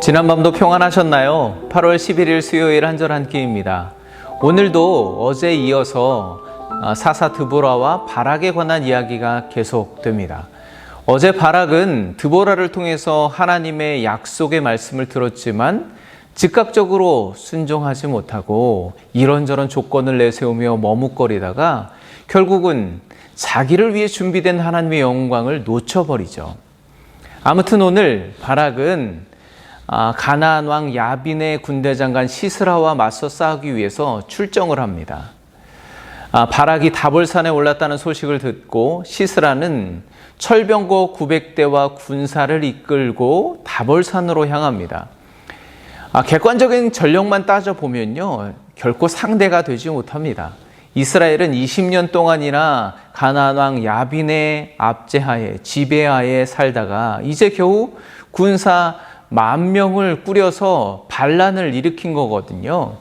지난밤도 평안하셨나요? 8월 11일 수요일 한절 한 끼입니다. 오늘도 어제 이어서 아, 사사 드보라와 바락에 관한 이야기가 계속됩니다. 어제 바락은 드보라를 통해서 하나님의 약속의 말씀을 들었지만 즉각적으로 순종하지 못하고 이런저런 조건을 내세우며 머뭇거리다가 결국은 자기를 위해 준비된 하나님의 영광을 놓쳐버리죠. 아무튼 오늘 바락은 아, 가나안 왕 야빈의 군대 장관 시스라와 맞서 싸우기 위해서 출정을 합니다. 아, 바락이 다볼산에 올랐다는 소식을 듣고 시스라는 철병거 900대와 군사를 이끌고 다볼산으로 향합니다. 아, 객관적인 전력만 따져 보면요, 결코 상대가 되지 못합니다. 이스라엘은 20년 동안이나 가나안 왕 야빈의 압제하에 지배하에 살다가 이제 겨우 군사 만 명을 꾸려서 반란을 일으킨 거거든요.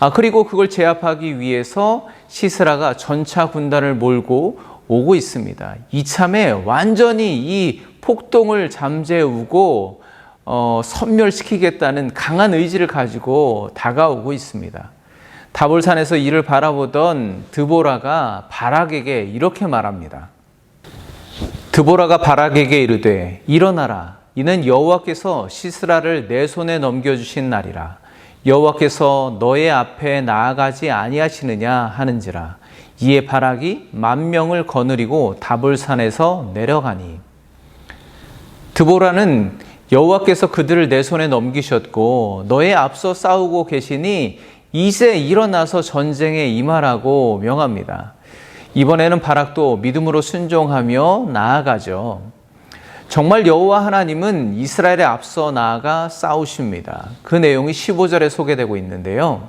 아, 그리고 그걸 제압하기 위해서 시스라가 전차 군단을 몰고 오고 있습니다. 이참에 완전히 이 폭동을 잠재우고 어, 섬멸시키겠다는 강한 의지를 가지고 다가오고 있습니다. 다볼산에서 이를 바라보던 드보라가 바락에게 이렇게 말합니다. 드보라가 바락에게 이르되 일어나라 이는 여호와께서 시스라를 내 손에 넘겨 주신 날이라 여호와께서 너의 앞에 나아가지 아니하시느냐 하는지라 이에 바락이 만 명을 거느리고 다볼산에서 내려가니 드보라는 여호와께서 그들을 내 손에 넘기셨고 너의 앞서 싸우고 계시니 이제 일어나서 전쟁에 임하라고 명합니다. 이번에는 바락도 믿음으로 순종하며 나아가죠. 정말 여호와 하나님은 이스라엘에 앞서 나아가 싸우십니다. 그 내용이 15절에 소개되고 있는데요.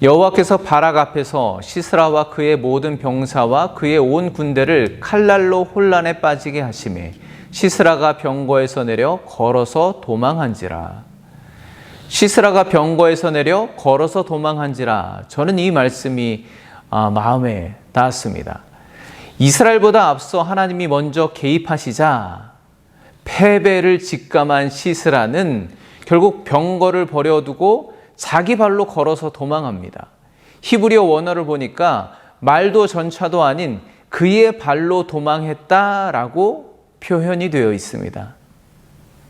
여호와께서 바락 앞에서 시스라와 그의 모든 병사와 그의 온 군대를 칼날로 혼란에 빠지게 하심에 시스라가 병거에서 내려 걸어서 도망한지라. 시스라가 병거에서 내려 걸어서 도망한지라. 저는 이 말씀이 아, 마음에 닿았습니다. 이스라엘보다 앞서 하나님이 먼저 개입하시자 패배를 직감한 시스라는 결국 병거를 버려두고 자기 발로 걸어서 도망합니다. 히브리어 원어를 보니까 말도 전차도 아닌 그의 발로 도망했다라고 표현이 되어 있습니다.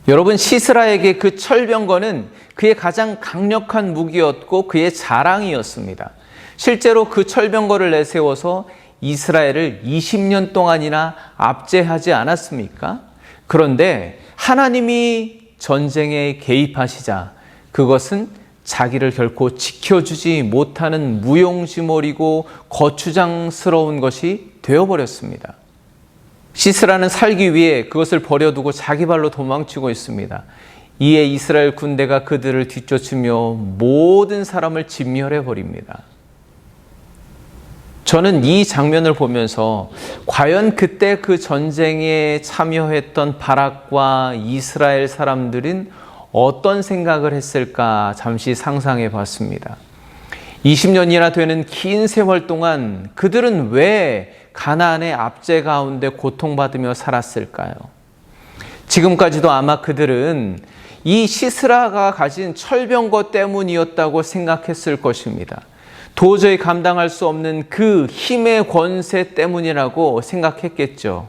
여러분 시스라에게 그 철병거는 그의 가장 강력한 무기였고 그의 자랑이었습니다. 실제로 그 철병거를 내세워서 이스라엘을 20년 동안이나 압제하지 않았습니까? 그런데 하나님이 전쟁에 개입하시자 그것은 자기를 결코 지켜주지 못하는 무용지물이고 거추장스러운 것이 되어버렸습니다. 시스라는 살기 위해 그것을 버려두고 자기 발로 도망치고 있습니다. 이에 이스라엘 군대가 그들을 뒤쫓으며 모든 사람을 진멸해 버립니다. 저는 이 장면을 보면서 과연 그때 그 전쟁에 참여했던 바락과 이스라엘 사람들은 어떤 생각을 했을까 잠시 상상해 봤습니다. 20년이나 되는 긴 세월 동안 그들은 왜 가나안의 압제 가운데 고통받으며 살았을까요? 지금까지도 아마 그들은 이 시스라가 가진 철병거 때문이었다고 생각했을 것입니다. 도저히 감당할 수 없는 그 힘의 권세 때문이라고 생각했겠죠.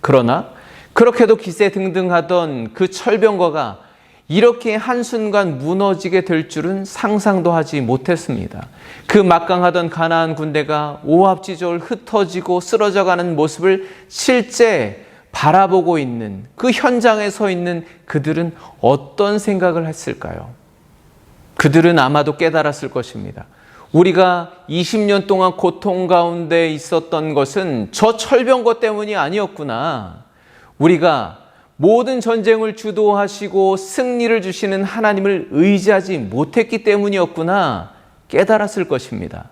그러나 그렇게도 기세 등등하던 그 철병거가 이렇게 한순간 무너지게 될 줄은 상상도 하지 못했습니다. 그 막강하던 가나안 군대가 오합지졸 흩어지고 쓰러져가는 모습을 실제 바라보고 있는 그 현장에 서 있는 그들은 어떤 생각을 했을까요? 그들은 아마도 깨달았을 것입니다. 우리가 20년 동안 고통 가운데 있었던 것은 저 철병거 때문이 아니었구나. 우리가 모든 전쟁을 주도하시고 승리를 주시는 하나님을 의지하지 못했기 때문이었구나 깨달았을 것입니다.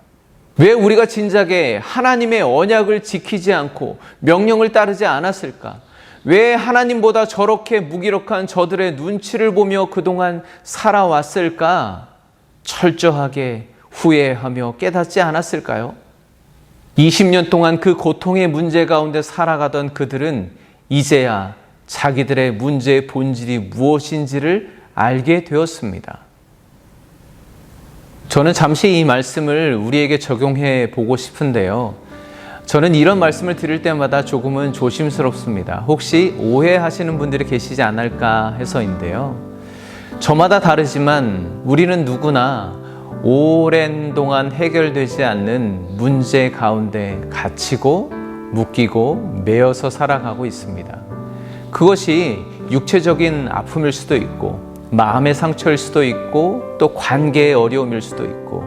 왜 우리가 진작에 하나님의 언약을 지키지 않고 명령을 따르지 않았을까? 왜 하나님보다 저렇게 무기력한 저들의 눈치를 보며 그동안 살아왔을까? 철저하게 후회하며 깨닫지 않았을까요? 20년 동안 그 고통의 문제 가운데 살아가던 그들은 이제야 자기들의 문제의 본질이 무엇인지를 알게 되었습니다. 저는 잠시 이 말씀을 우리에게 적용해 보고 싶은데요. 저는 이런 말씀을 드릴 때마다 조금은 조심스럽습니다. 혹시 오해하시는 분들이 계시지 않을까 해서인데요. 저마다 다르지만 우리는 누구나 오랜 동안 해결되지 않는 문제 가운데 갇히고 묶이고 매여서 살아가고 있습니다. 그것이 육체적인 아픔일 수도 있고 마음의 상처일 수도 있고 또 관계의 어려움일 수도 있고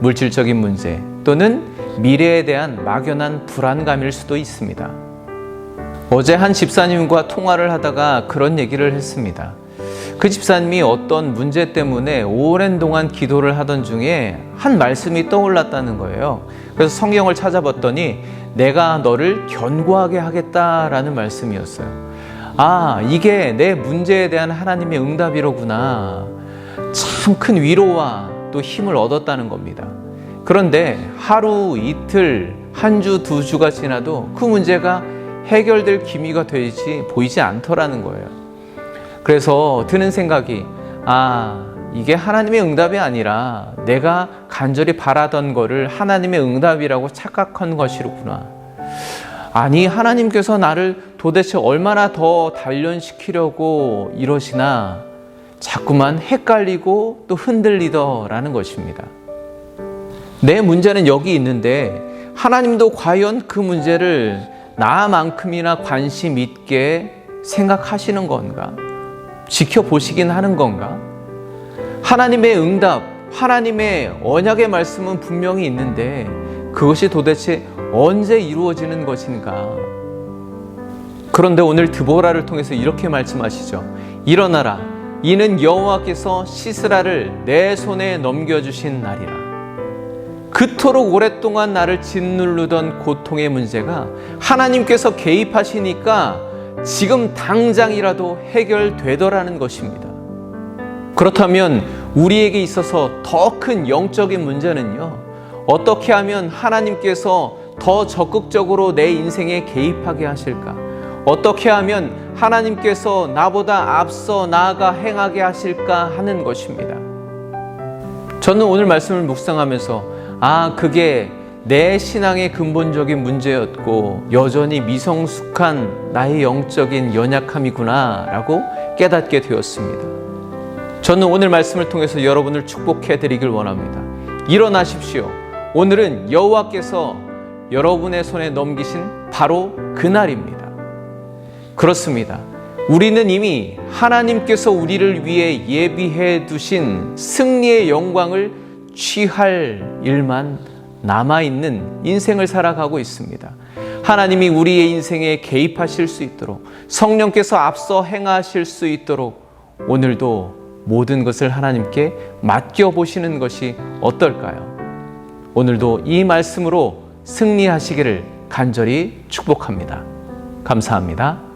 물질적인 문제 또는 미래에 대한 막연한 불안감일 수도 있습니다. 어제 한 집사님과 통화를 하다가 그런 얘기를 했습니다. 그 집사님이 어떤 문제 때문에 오랜 동안 기도를 하던 중에 한 말씀이 떠올랐다는 거예요. 그래서 성경을 찾아봤더니 내가 너를 견고하게 하겠다라는 말씀이었어요. 아, 이게 내 문제에 대한 하나님의 응답이로구나. 참 큰 위로와 또 힘을 얻었다는 겁니다. 그런데 하루, 이틀, 한 주, 두 주가 지나도 그 문제가 해결될 기미가 되지 보이지 않더라는 거예요. 그래서 드는 생각이 아, 이게 하나님의 응답이 아니라 내가 간절히 바라던 거를 하나님의 응답이라고 착각한 것이로구나. 아니, 하나님께서 나를 도대체 얼마나 더 단련시키려고 이러시나 자꾸만 헷갈리고 또 흔들리더라는 것입니다. 내 문제는 여기 있는데 하나님도 과연 그 문제를 나만큼이나 관심 있게 생각하시는 건가? 지켜보시긴 하는 건가? 하나님의 응답, 하나님의 언약의 말씀은 분명히 있는데 그것이 도대체 언제 이루어지는 것인가? 그런데 오늘 드보라를 통해서 이렇게 말씀하시죠. 일어나라. 이는 여호와께서 시스라를 내 손에 넘겨주신 날이라. 그토록 오랫동안 나를 짓누르던 고통의 문제가 하나님께서 개입하시니까 지금 당장이라도 해결되더라는 것입니다. 그렇다면 우리에게 있어서 더 큰 영적인 문제는요, 어떻게 하면 하나님께서 더 적극적으로 내 인생에 개입하게 하실까? 어떻게 하면 하나님께서 나보다 앞서 나아가 행하게 하실까 하는 것입니다. 저는 오늘 말씀을 묵상하면서 아, 그게 내 신앙의 근본적인 문제였고 여전히 미성숙한 나의 영적인 연약함이구나 라고 깨닫게 되었습니다. 저는 오늘 말씀을 통해서 여러분을 축복해 드리길 원합니다. 일어나십시오. 오늘은 여호와께서 여러분의 손에 넘기신 바로 그날입니다. 그렇습니다. 우리는 이미 하나님께서 우리를 위해 예비해 두신 승리의 영광을 취할 일만 남아있는 인생을 살아가고 있습니다. 하나님이 우리의 인생에 개입하실 수 있도록 성령께서 앞서 행하실 수 있도록 오늘도 모든 것을 하나님께 맡겨보시는 것이 어떨까요? 오늘도 이 말씀으로 승리하시기를 간절히 축복합니다. 감사합니다.